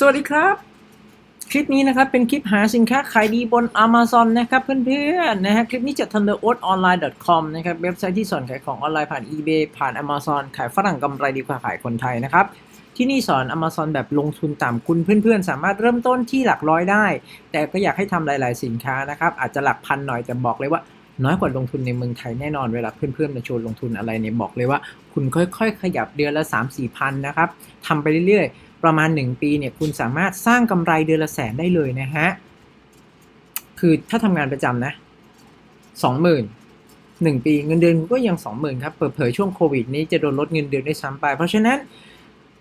สวัสดีครับ คลิปนี้นะครับเป็นคลิปหาสินค้าขายดีบน Amazon นะครับเพื่อนๆนะฮะคลิปนี้จัดทำโดย oatonline.com นะครับเว็บไซต์ที่สอนขายของออนไลน์ผ่าน eBay ผ่าน Amazon ขายฝรั่งกำไรดีกว่าขายคนไทยนะครับ ที่นี่สอน Amazon แบบลงทุนต่ำคุณเพื่อนๆ สามารถเริ่มต้นที่หลักร้อยได้ แต่ก็อยากให้ทำหลาย ๆ สินค้านะครับอาจจะหลักพันหน่อยแต่บอกเลยว่า น้อยกว่าลงทุนในเมืองไทยแน่นอนเวลาเพื่อนๆมาชวนลงทุนอะไรเนี่ยบอกเลยว่า คุณค่อยๆ ขยับเดือนละ 3 4พันนะครับทำไปเรื่อยๆ ประมาณ 1 ปีเนี่ยคุณสามารถสร้างกำไรเดือนละแสนได้เลยนะฮะคือถ้าทำงานประจำนะสองหมื่นหนึ่งปีเงินเดือนคุณก็ยังสองหมื่นครับเปิดเผยช่วงโควิดนี้จะโดนลดเงินเดือนได้ซ้ำไป เพราะฉะนั้น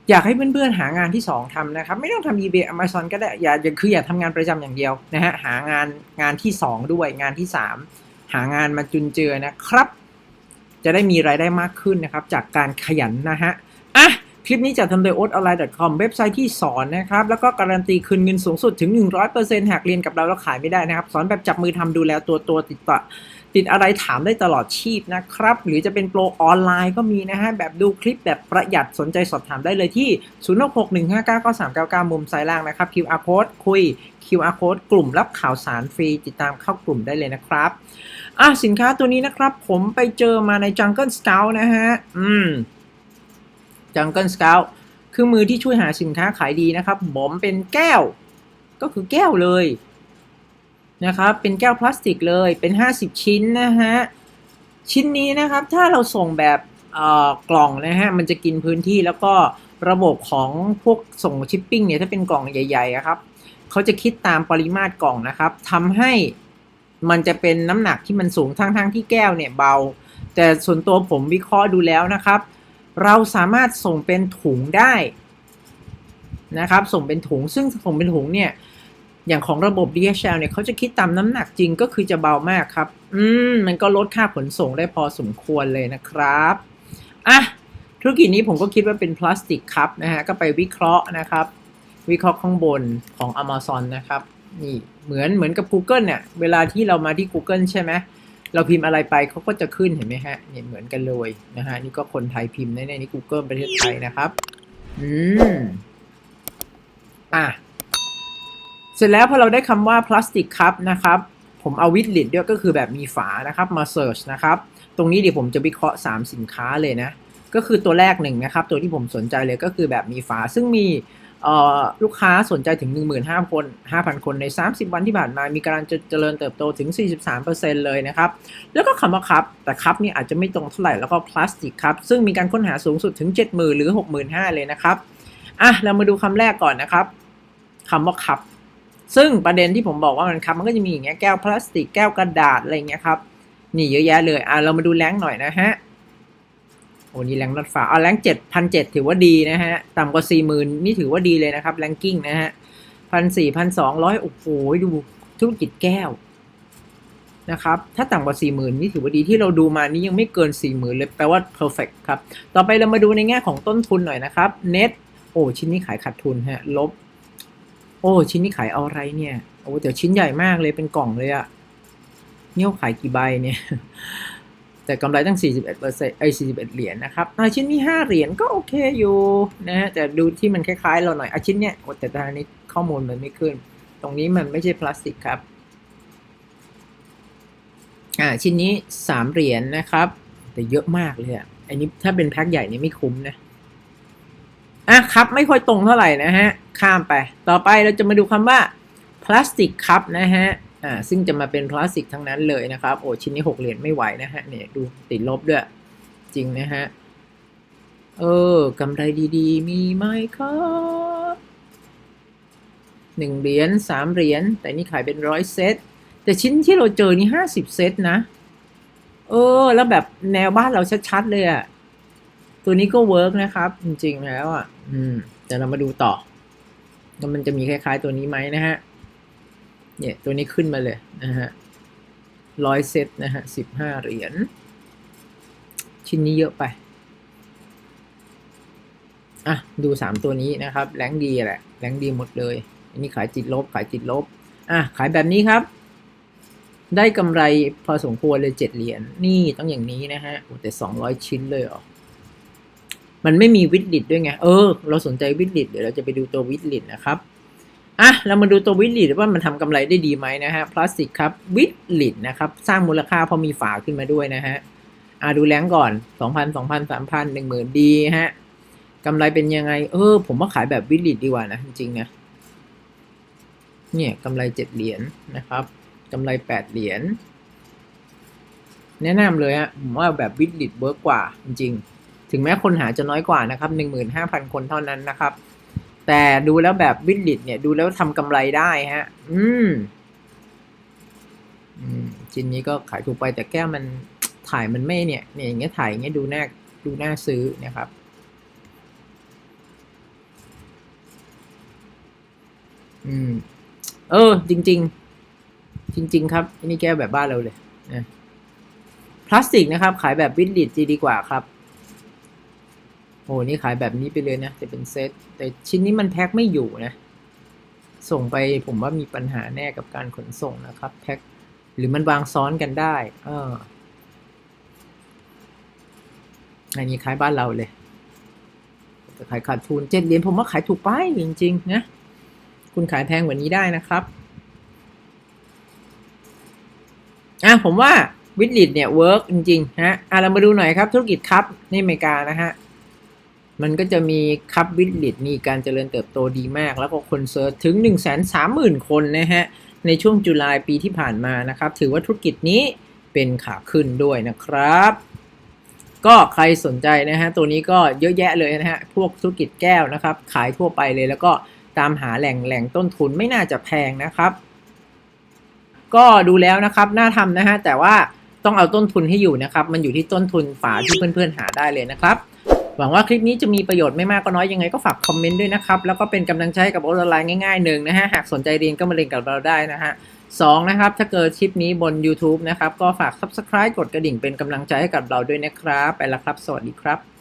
อยากให้เพื่อนๆหางานที่ 2ทำนะครับ ไม่ต้องทำ eBay Amazon ก็ได้อย่าคืออย่าทำงานประจำอย่างเดียวนะฮะหางานงานที่ 2 ด้วยงานที่ 3 หางานมาจุนเจือนะครับ จะได้มีรายได้มากขึ้นนะครับ จากการขยันนะฮะอะคลิปนี้จัดทำโดย o t o n l i n e c o m เว็บไซต์ที่สอนนะครับ แล้วก็การันตีคืนเงินสูงสุดถึง 100%หากเรียนกับเราแล้วขายไม่ได้นะครับ สอนแบบจับมือทำดูแลตัวตัวติดต่อ ติดอะไรถามได้ตลอดชีพนะครับ หรือจะเป็นโปรออนไลน์ก็มีนะฮะ แบบดูคลิปแบบประหยัดสนใจสอบถามได้เลยที่ 0661599399 มุมซ้ายล่างนะครับ QR code คุย QR code กลุ่มรับข่าวสารฟรีติดตามเข้ากลุ่มได้เลยนะครับอะสินค้าตัวนี้นะครับ ผมไปเจอมาใน Jungle Scout นะฮะ อืม Jungle Scout คือมือที่ช่วยหาสินค้าขายดีนะครับผมเป็นแก้ว ก็คือแก้วเลย นะครับ เป็นแก้วพลาสติกเลยเป็น 50 ชิ้นนะฮะ ชิ้นนี้นะครับถ้าเราส่งแบบกล่องนะฮะ มันจะกินพื้นที่แล้วก็ระบบของพวกส่งชิปปิ้งเนี่ย ถ้าเป็นกล่องใหญ่ๆครับเขาจะคิดตามปริมาตรกล่องนะครับทำให้มันจะเป็นน้ำหนักที่มันสูงทั้งๆที่แก้วเนี่ยเบา แต่ส่วนตัวผมวิเคราะห์ดูแล้วนะครับ เราสามารถส่งเป็นถุงได้นะครับ ส่งเป็นถุงซึ่งส่งเป็นถุงเนี่ย อย่างของระบบ DHL เนี่ยเขาจะคิดตามน้ำหนักจริงก็คือจะเบามากครับ อืม มันก็ลดค่าขนส่งได้พอสมควรเลยนะครับ อะ ธุรกิจนี้ผมก็คิดว่าเป็นพลาสติกครับนะฮะ ก็ไปวิเคราะห์นะครับ วิเคราะห์ข้างบนของ Amazon นะครับ นี่เหมือนเหมือนกับ Google เนี่ย เวลาที่เรามาที่ Google ใช่ไหมเราพิมพ์อะไรไปเขาก็จะขึ้นเห็นไหมฮะเนี่ยเหมือนกันเลยนะฮะ นี่ก็คนไทยพิมพ์ในในนี่ Google ประเทศไทยนะครับ อืม อะ เสร็จแล้วพอเราได้คำว่าพลาสติกครับนะครับผมเอาวิดลิดด้วยก็คือแบบมีฝานะครับมาเซิร์ชนะครับตรงนี้เดี๋ยวผมจะวิเคราะห์ 3 สินค้าเลยนะก็คือตัวแรกหนึ่งนะครับตัวที่ผมสนใจเลยก็คือแบบมีฝาซึ่งมีลูกค้าสนใจถึง 15,000 คน 5,000 คนใน 30 วันที่ผ่านมา มีการเจริญเติบโตถึง 43%เลยนะครับ แล้วก็คำว่าครับ แต่ครับนี่อาจจะไม่ตรงเท่าไหร่ แล้วก็พลาสติกครับ ซึ่งมีการค้นหาสูงสุดถึง 70,000 หรือ 65,000 เลยนะครับ อะ เรามาดูคำแรกก่อนนะครับ คำว่าครับ ซึ่งประเด็นที่ผมบอกว่ามันครับมันก็จะมีอย่างเงี้ยแก้วพลาสติกแก้วกระดาษอะไรเงี้ยครับนี่เยอะแยะเลยอะเรามาดูแรงหน่อยนะฮะโอ้นี่แรงรถฟ้าเอาแรงเจ็ดพันเจ็ดถือว่าดีนะฮะต่ำกว่าสี่หมื่นนี่ถือว่าดีเลยนะครับแรงกิ้งนะฮะพันสี่พันสองร้อยโอ้โหดูธุรกิจแก้วนะครับถ้าต่ำกว่าสี่หมื่นนี่ถือว่าดีที่เราดูมานี่ยังไม่เกินสี่หมื่นเลยแปลว่า perfect ครับ ต่อไปเรามาดูในแง่ของต้นทุนหน่อยนะครับ net โอ้ชิ้นนี้ขายขาดทุนฮะลบ โอ้ชิ้นนี้ขายเอาอะไรเนี่ยโอ้แต่ชิ้นใหญ่มากเลยเป็นกล่องเลยอะเนี่ยขายกี่ใบเนี่ยแต่กำไรตั้ง 41เปอร์เซ็นต์ไอ้41 เหรียญนะครับอาชิ้นนี้ 5 เหรียญก็โอเคอยู่นะฮะแต่ดูที่มันคล้ายๆ เราหน่อยอะชิ้นเนี้ยแต่ตอนนี้ข้อมูลมันไม่ขึ้น ตรงนี้มันไม่ใช่พลาสติกครับอ่าชิ้นนี้ 3 เหรียญนะครับ แต่เยอะมากเลยอะอันนี้ถ้าเป็นแพ็คใหญ่นี่ไม่คุ้มนะ อะครับไม่ค่อยตรงเท่าไหร่นะฮะ ข้ามไป ต่อไปเราจะมาดูคำว่าพลาสติกครับนะฮะอ่าซึ่งจะมาเป็นพลาสติกทั้งนั้นเลยนะครับ โอ้ชิ้นนี้หกเหรียญไม่ไหวนะฮะเนี่ยดูติดลบด้วย จริงนะฮะ เออกำไรดีๆ มีไหมครับหนึ่งเหรียญสามเหรียญแต่นี่ขายเป็นร้อยเซตแต่ชิ้นที่เราเจอนี่ห้าสิบเซตนะเออ แล้วแบบแนวบ้านเราชัดๆเลยอะตัวนี้ก็เวิร์กนะครับ จริงๆแล้วอะ อืมเดี๋ยวเรามาดูต่อว่ามันจะมีคล้ายๆตัวนี้ไหมนะฮะ เนี่ยตัวนี้ขึ้นมาเลยนะฮะร้อยเซตนะฮะสิบห้าเหรียญ ชิ้นนี้เยอะไป อะ ดูสามตัวนี้นะครับ แรงดีแหละ แรงดีหมดเลย อันนี้ขายจิตลบ ขายจิตลบ อะ ขายแบบนี้ครับ ได้กำไรพอสมควรเลยเจ็ดเหรียญ นี่ต้องอย่างนี้นะฮะแต่สองร้อยชิ้นเลยเหรออ มันไม่มีวิดลิตด้วยไง เออ เราสนใจวิดลิตเดี๋ยวเราจะไปดูตัววิดลิตนะครับ อะ เรามาดูตัววิดลิตว่ามันทำกำไรได้ดีไหมนะฮะ พลาสติกครับ วิดลิตนะครับ สร้างมูลค่าเพอมีฝาขึ้นมาด้วยนะฮะ อะดูแรงก่อน 2,000 2,000 3,000 10,000 ดีฮะกำไรเป็นยังไง เออ ผมว่าขายแบบวิดลิตดีกว่านะ จริงๆนะ เนี่ยกำไร7เหรียญนะครับกำไร8เหรียญ แนะนำเลยฮะ ผมว่าแบบวิดลิตเวิร์กกว่าจริงๆ ถึงแม้คนหาจะน้อยกว่านะครับ15,000 คนเท่านั้นนะครับ แต่ดูแล้วแบบวิดลิตเนี่ยดูแล้วทำกำไรได้ฮะอืมอืมชิ้นนี้ก็ขายถูกไปแต่แก้วมันถ่ายมันไม่เนี่ยเนี่ยอย่างเงี้ยถ่ายอย่างเงี้ยดูน่าดูน่าซื้อนะครับ อืม เออ จริง ๆ จริง ๆ ครับนนี้แก้วแบบบ้านเราเลยนะพลาสติกนะครับ ขายแบบวิดลิตจะดีกว่าครับ โอ้นี่ขายแบบนี้ไปเลยนะจะเป็นเซตแต่ชิ้นนี้มันแพ็คไม่อยู่นะ ส่งไปผมว่ามีปัญหาแน่กับการขนส่งนะครับ แพ็คหรือมันวางซ้อนกันได้เอออันนี้ขายบ้านเราเลยแต่ขายขาดทุนเจ็ดเหรียญผมว่าขายถูกไปจริงๆนะคุณขายแพงกว่านี้ได้นะครับอะผมว่าวิดลิตเนี่ยเวิร์กจริงๆฮะอะเรามาดูหน่อยครับธุรกิจครับในอเมริกานะฮะ มันก็จะมีคัพวิดลิตมีการเจริญเติบโตดีมาก แล้วก็คนเซิร์ชถึง 1 3 0 0 0 0 คนนะฮะ ในช่วงจุลายปีที่ผ่านมานะครับ ถือว่าธุรกิจนี้เป็นขาขึ้นด้วยนะครับ ก็ใครสนใจนะฮะ ตัวนี้ก็เยอะแยะเลยนะฮะ พวกธุรกิจแก้วนะครับ ขายทั่วไปเลยแล้วก็ตามหาแหล่งแหล่งต้นทุนไม่น่าจะแพงนะครับ ก็ดูแล้วนะครับน่าทำนะฮะแต่ว่าต้องเอาต้นทุนให้อยู่นะครับ มันอยู่ที่ต้นทุนฝาที่เพื่อนๆหาได้เลยนะครับ หวังว่าคลิปนี้จะมีประโยชน์ไม่มากก็น้อยยังไงก็ฝากคอมเมนต์ด้วยนะครับ แล้วก็เป็นกำลังใจกับออนไลน์ง่ายๆหนึ่งนะฮะหากสนใจเรียนก็มาเรียนกับเราได้นะฮะสองนะครับ ถ้าเกิดคลิปนี้บน YouTube นะครับ ก็ฝาก Subscribe กดกระดิ่งเป็นกำลังใจให้กับเราด้วยนะครับ ไปละครับ สวัสดีครับ